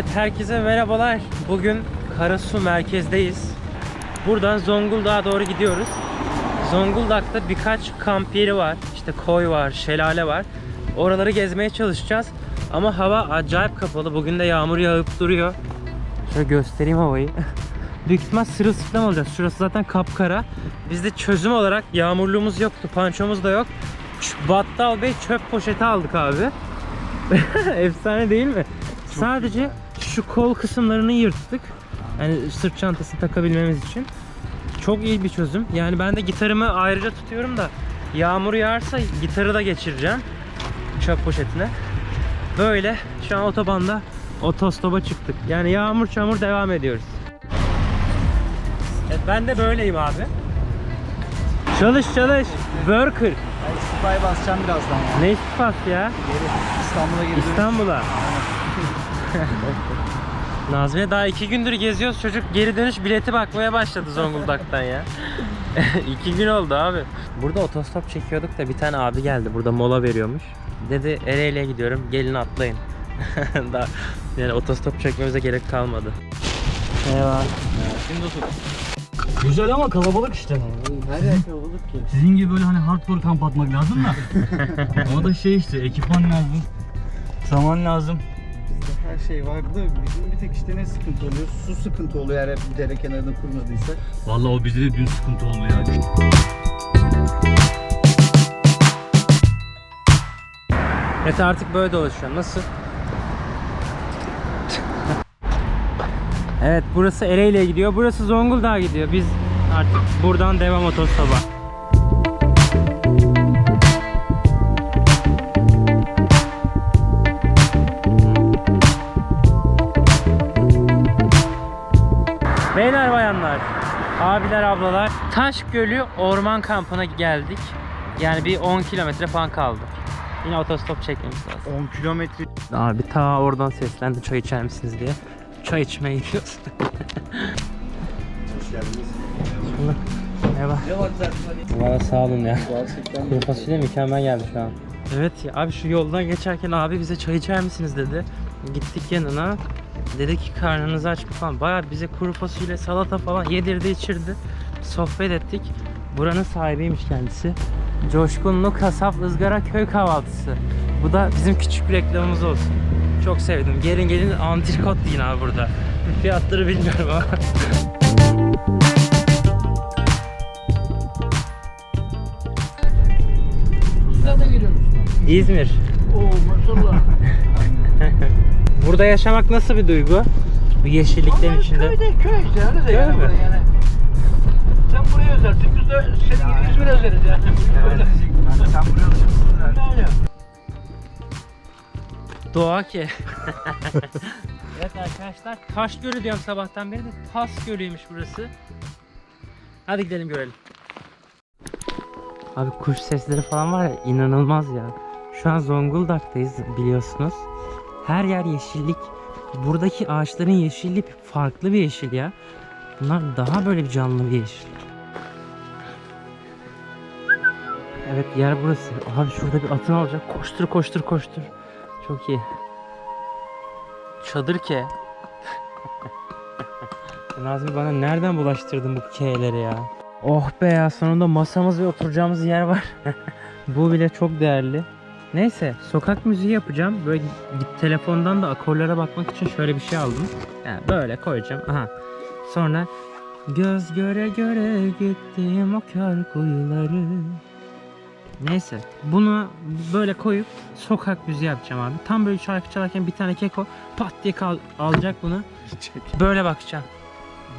Evet herkese merhabalar. Bugün Karasu merkezdeyiz. Buradan Zonguldak'a doğru gidiyoruz. Zonguldak'ta birkaç kamp yeri var. İşte koy var, şelale var. Oraları gezmeye çalışacağız. Ama hava acayip kapalı. Bugün de yağmur yağıp duruyor. Şöyle göstereyim havayı. Büyük ihtimal sırılsıklam olacağız. Şurası zaten kapkara. Bizde çözüm olarak yağmurluğumuz yoktu. Pançomuz da yok. Battal Bey çöp poşeti aldık abi. Efsane değil mi? Sadece şu kol kısımlarını yırttık. Yani sırt çantasını takabilmemiz için. Çok iyi bir çözüm. Yani ben de gitarımı ayrıca tutuyorum da yağmur yağarsa gitarı da geçireceğim çöp poşetine. Böyle şu an otobanda otostopa çıktık. Yani yağmur çamur devam ediyoruz. Evet, ben de böyleyim abi. Çalış çalış. Worker. Kupayı basacağım birazdan ya. Ne istifat ya? Geri İstanbul'a geri. İstanbul'a. Nazmiye daha iki gündür geziyoruz. Çocuk geri dönüş bileti bakmaya başladı Zonguldak'tan ya. iki gün oldu abi. Burada otostop çekiyorduk da bir tane abi geldi. Burada mola veriyormuş. Dedi Ereğli'ye gidiyorum. Gelin atlayın. daha yani otostop çekmemize gerek kalmadı. Eyvah. Şimdi otur. Güzel ama kalabalık işte. Her yer kalabalık ki. Sizin gibi böyle hani hardcore kamp atmak lazım da. o da şey işte ekipman lazım. Zaman lazım. Her şey vardı. Bizim bir tek işte ne sıkıntı oluyor? Su sıkıntı oluyor eğer bir dere kenarında kurmadıysak. Vallahi o bizde de dün sıkıntı oldu ya. Evet artık böyle dolaşıyor. Nasıl? evet burası Ereğli'ye gidiyor. Burası Zonguldak'a gidiyor. Biz artık buradan devam otostopa. Beyler bayanlar, abiler ablalar, Taş Gölü Orman Kampı'na geldik. Yani bir 10 kilometre falan kaldı. Yine otostop çekmemiz lazım. 10 kilometre. Abi ta oradan seslendi çay içer misiniz diye. Çay içmeye gidiyoruz. Hoş geldiniz. Şunu- Merhaba. Valla sağ olun ya. Gerçekten Kuru fasulye mükemmel geldi şu an. Evet ya abi şu yoldan geçerken abi bize çay içer misiniz dedi. Gittik yanına. Dedi ki karnınız aç mı falan. Baya bize kuru fasulye, salata falan yedirdi içirdi. Sohbet ettik. Buranın sahibiymiş kendisi. Coşkunlu Kasap ızgara köy kahvaltısı. Bu da bizim küçük bir reklamımız olsun. Çok sevdim. Gelin gelin antrikot deyin abi burada. Fiyatları bilmiyorum ama. İzmir. Oo maşallah. Burada yaşamak nasıl bir duygu? Bu yeşilliklerin içinde. Köyde köy işte öyle de Köy yani, burası yani. Sen burayı özlersin biz de senin gibi İzmir özleriz yani. Ben de sen buraya alışmışsın herhalde. Yani. Doğa ki. evet arkadaşlar Taş Gölü diyorum sabahtan beri de Tas Gölü'ymüş burası. Hadi gidelim görelim. Abi kuş sesleri falan var ya inanılmaz ya. Şu an Zonguldak'tayız biliyorsunuz. Her yer yeşillik. Buradaki ağaçların yeşilliği farklı bir yeşil ya. Bunlar daha böyle bir canlı bir yeşil. Evet yer burası. Abi şurada bir atın olacak. Koştur koştur koştur. Çok iyi. Çadır ke. Nazmi bana nereden bulaştırdın bu K'leri ya? Oh be ya sonunda masamız ve oturacağımız yer var. bu bile çok değerli. Neyse sokak müziği yapacağım. Böyle git telefondan da akorlara bakmak için şöyle bir şey aldım. Yani böyle koyacağım. Aha. Sonra göz göre göre gittim o kör kuyuları. Neyse bunu böyle koyup sokak müziği yapacağım abi. Tam böyle şarkı çalarken bir tane keko pat diye kal- alacak bunu. Böyle bakacağım.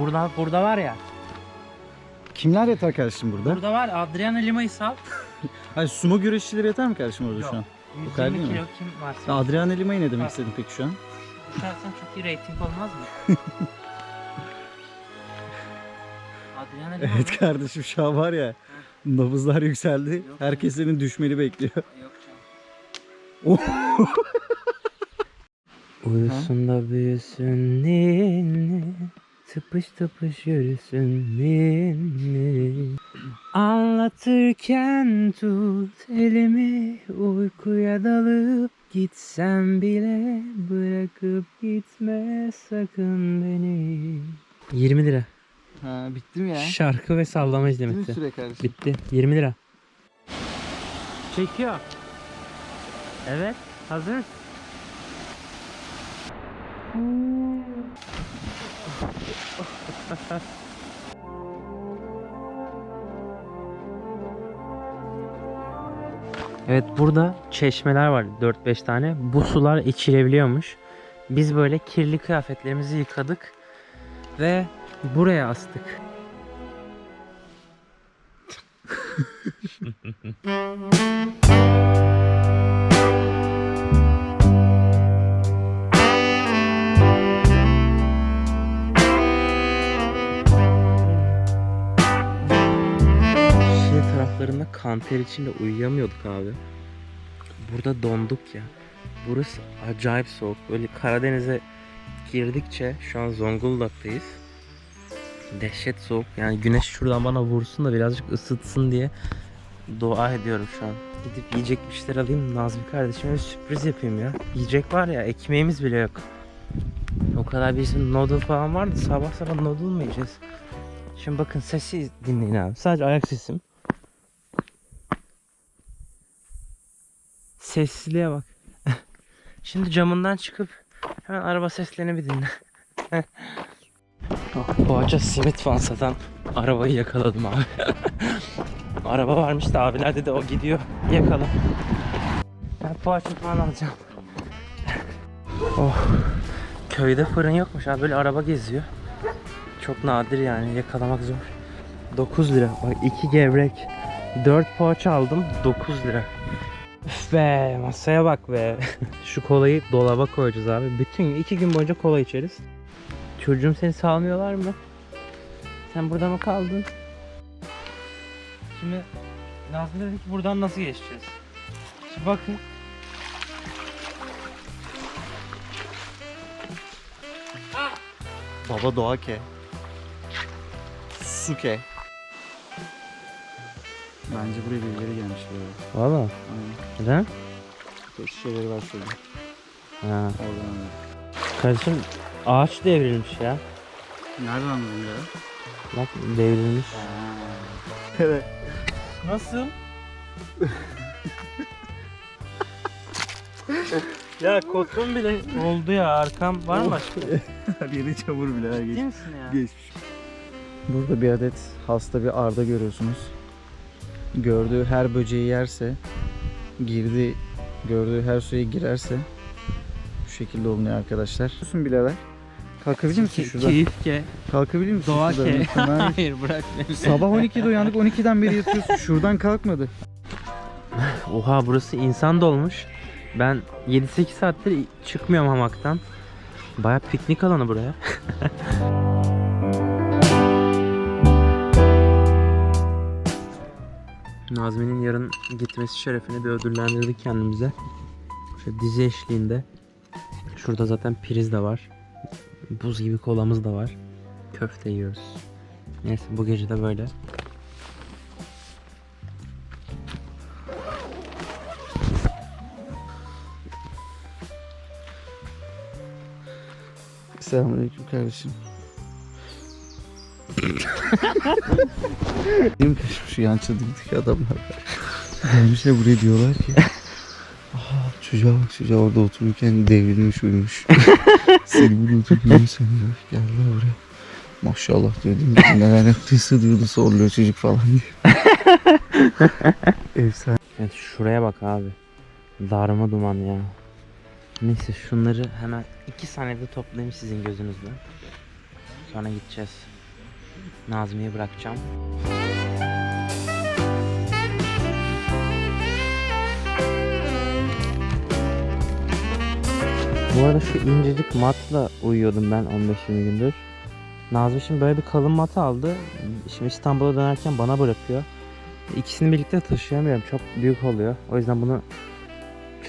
Burada burada var ya. Kimler yatar kardeşim burada? Burada var Adriana Lima'yı sal. Hayır sumo güreşçileri yatar mı kardeşim orada Yok. şu an? 120 kadar değil mi? kilo kim varsa. Ya Adriana Lima'yı ne demek Bak. istedin peki şu an? Uçarsan çok iyi reyting olmaz mı? Adriana Lima Evet kardeşim şu an var ya. Nabızlar yükseldi. Herkes senin düşmeni bekliyor. Yok canım. Uyusun da büyüsün ninni Tıpış tıpış yürüsün ninni Anlatırken tut elimi Uykuya dalıp Gitsem bile bırakıp gitme sakın beni. 20 lira. Ha bitti mi ya? Şarkı ve sallama Bitti mi izlemesi. süre kardeşim? Bitti. 20 lira. Çekiyor. Evet. Hazır. Evet burada çeşmeler var 4-5 tane. Bu sular içilebiliyormuş. Biz böyle kirli kıyafetlerimizi yıkadık ve buraya astık. kanter içinde uyuyamıyorduk abi. Burada donduk ya. Burası acayip soğuk. Böyle Karadeniz'e girdikçe şu an Zonguldak'tayız. Dehşet soğuk. Yani güneş şuradan bana vursun da birazcık ısıtsın diye dua ediyorum şu an. Gidip yiyecek bir şeyler alayım. Nazmi kardeşime bir sürpriz yapayım ya. Yiyecek var ya ekmeğimiz bile yok. O kadar bizim noodle falan vardı. Sabah sabah noodle mı yiyeceğiz? Şimdi bakın sesi dinleyin abi. Sadece ayak sesim. Sessizliğe bak. Şimdi camından çıkıp hemen araba seslerini bir dinle. oh, poğaça simit falan satan arabayı yakaladım abi. Araba varmış da abiler dedi o gidiyor. Yakala. Ben poğaça falan alacağım. oh. Köyde fırın yokmuş abi böyle araba geziyor. Çok nadir yani yakalamak zor. 9 lira. Bak 2 gevrek. 4 poğaça aldım. 9 lira. Be masaya bak be. Şu kolayı dolaba koyacağız abi. Bütün 2 gün boyunca kola içeriz. Çocuğum seni salmıyorlar mı? Sen burada mı kaldın? Şimdi Nazmi dedi ki buradan nasıl geçeceğiz? Şimdi bakın. Baba doğa ke. Su ke. Bence buraya birileri gelmiş böyle. Valla. Neden? Böyle şeyleri var şurada. Ha. Oradan öyle. Kardeşim ağaç devrilmiş ya. Nereden anladın ya? Bak devrilmiş. Evet. Nasıl? ya kotum bile oldu ya arkam var mı başka? Her yeri çamur bile her Ciddi misin ya? geçmiş. Burada bir adet hasta bir arda görüyorsunuz. Gördüğü her böceği yerse, girdi gördüğü her suya girerse bu şekilde oluyor arkadaşlar. Musun birader? Kalkabilir misin şuradan? Keyifke. Kalkabilir misin? Doğa şuradan? ke. Hayır bırak beni. Sabah 12'de uyandık 12'den beri yatıyorsun. Şuradan kalkmadı. Oha burası insan dolmuş. Ben 7-8 saattir çıkmıyorum hamaktan. Baya piknik alanı buraya. Nazmi'nin yarın gitmesi şerefine bir ödüllendirdik kendimize. Şöyle dizi eşliğinde. Şurada zaten priz de var. Buz gibi kolamız da var. Köfte yiyoruz. Neyse bu gece de böyle. Selamünaleyküm kardeşim. Benim şu yan çadırdaki adamlar. Gelmişler buraya diyorlar ki Aa, çocuğa bak çocuğa orada otururken devrilmiş uyumuş. Seni burada oturmuyor sanıyor. Geldiler buraya. Maşallah diyordum. Neler yaptıysa diyordu soruluyor çocuk falan diye. Efsane. Evet şuraya bak abi. Darma duman ya. Neyse şunları hemen iki saniyede toplayayım sizin gözünüzde. Sonra gideceğiz. Nazmi'yi bırakacağım. Bu arada şu incecik matla uyuyordum ben 15-20 gündür. Nazmi şimdi böyle bir kalın mat aldı. Şimdi İstanbul'a dönerken bana bırakıyor. İkisini birlikte taşıyamıyorum. Çok büyük oluyor. O yüzden bunu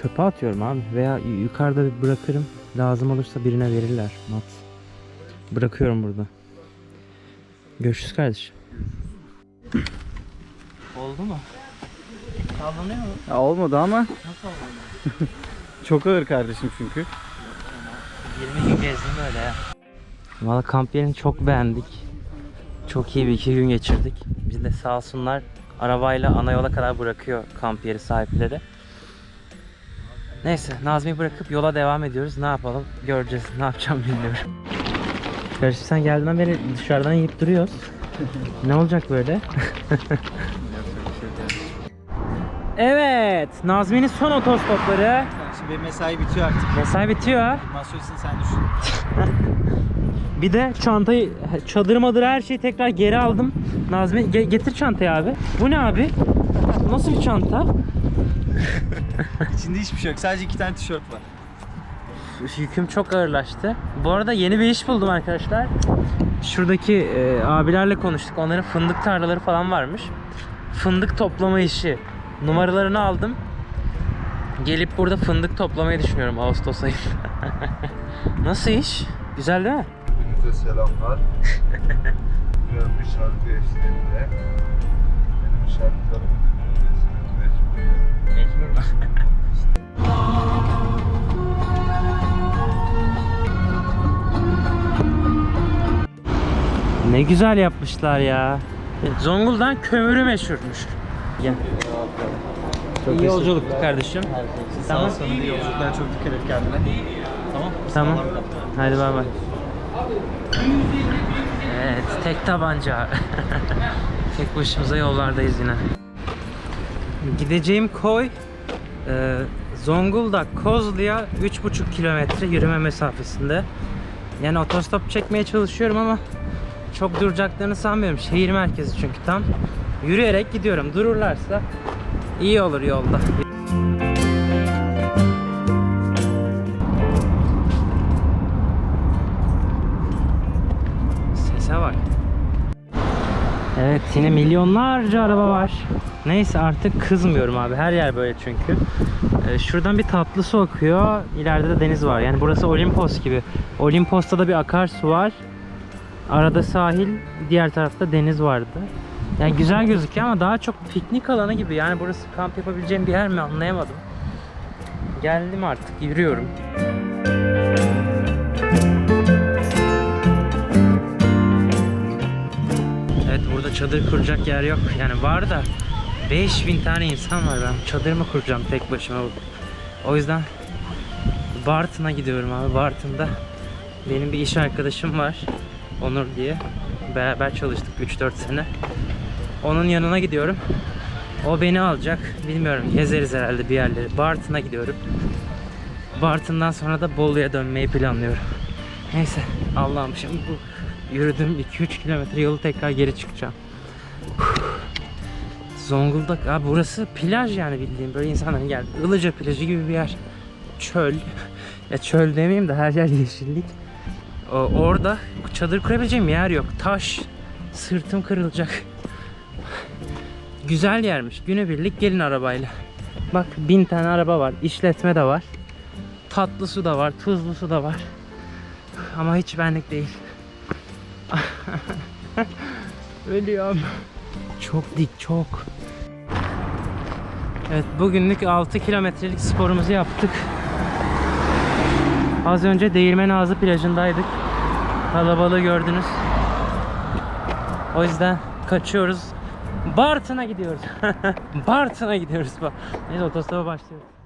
çöpe atıyorum abi. Veya yukarıda bırakırım. Lazım olursa birine verirler mat. Bırakıyorum burada. Görüşürüz kardeşim. Oldu mu? Sallanıyor mu? Ya olmadı ama Nasıl olmadı? Çok ağır kardeşim çünkü. 20 gün gezdim öyle ya. Valla kamp yerini çok beğendik. Çok iyi bir iki gün geçirdik. Biz de sağ olsunlar arabayla ana yola kadar bırakıyor kamp yeri sahipleri. Neyse Nazmi'yi bırakıp yola devam ediyoruz. Ne yapalım göreceğiz. Ne yapacağım bilmiyorum. Kardeşim sen geldiğinden beri dışarıdan yiyip duruyoruz. ne olacak böyle? evet Nazmi'nin son otostopları. Şimdi benim mesai bitiyor artık. Mesai bitiyor. Masyosun sen düşün. Bir de çantayı, çadır madır her şeyi tekrar geri aldım. Nazmi ge- getir çantayı abi. Bu ne abi? Nasıl bir çanta? İçinde hiçbir şey yok. Sadece iki tane tişört var. Yüküm çok ağırlaştı. Bu arada yeni bir iş buldum arkadaşlar. Şuradaki e, abilerle konuştuk. Onların fındık tarlaları falan varmış. Fındık toplama işi. Numaralarını aldım. Gelip burada fındık toplamayı düşünüyorum Ağustos ayı. Nasıl iş? Güzel değil mi? Hepinize selamlar. Güzel bir şarkı eşliğinde benim şarkılarımı dinleyeceksiniz mecburen. Ne güzel yapmışlar ya. Zonguldak kömürü meşhurmuş. Gel. İyi yolculuktu kardeşim. Tamam. Sana iyi yolculuklar çok dikkat et kendine. Tamam. Tamam. Hadi bay bay. Evet, tek tabanca. tek başımıza yollardayız yine. Gideceğim koy e, Zonguldak Kozlu'ya 3,5 kilometre yürüme mesafesinde. Yani otostop çekmeye çalışıyorum ama çok duracaklarını sanmıyorum. Şehir merkezi çünkü tam. Yürüyerek gidiyorum. Dururlarsa iyi olur yolda. Sese bak. Evet yine milyonlarca araba var. Neyse artık kızmıyorum abi. Her yer böyle çünkü. Ee, şuradan bir tatlı su akıyor. İleride de deniz var. Yani burası Olimpos gibi. Olimpos'ta da bir akarsu var. Arada sahil, diğer tarafta deniz vardı. Yani güzel gözüküyor ama daha çok piknik alanı gibi. Yani burası kamp yapabileceğim bir yer mi anlayamadım. Geldim artık, yürüyorum. Evet burada çadır kuracak yer yok. Yani var da 5000 tane insan var. Ben çadır mı kuracağım tek başıma? O yüzden Bartın'a gidiyorum abi. Bartın'da benim bir iş arkadaşım var. Onur diye. Beraber çalıştık 3-4 sene. Onun yanına gidiyorum. O beni alacak. Bilmiyorum gezeriz herhalde bir yerleri. Bartın'a gidiyorum. Bartın'dan sonra da Bolu'ya dönmeyi planlıyorum. Neyse Allah'ım şimdi bu yürüdüğüm 2-3 kilometre yolu tekrar geri çıkacağım. Zonguldak abi burası plaj yani bildiğim böyle insanların geldi. Ilıca plajı gibi bir yer. Çöl. Ya çöl demeyeyim de her yer yeşillik. O, orada çadır kurabileceğim yer yok. Taş. Sırtım kırılacak. Güzel yermiş. Günübirlik gelin arabayla. Bak bin tane araba var. İşletme de var. Tatlı su da var. Tuzlu su da var. Ama hiç benlik değil. Ölüyorum. Çok dik çok. Evet bugünlük 6 kilometrelik sporumuzu yaptık. Az önce Değirmen Ağzı plajındaydık. Kalabalığı gördünüz. O yüzden kaçıyoruz. Bartın'a gidiyoruz. Bartın'a gidiyoruz. Neyse otostopa başlıyoruz.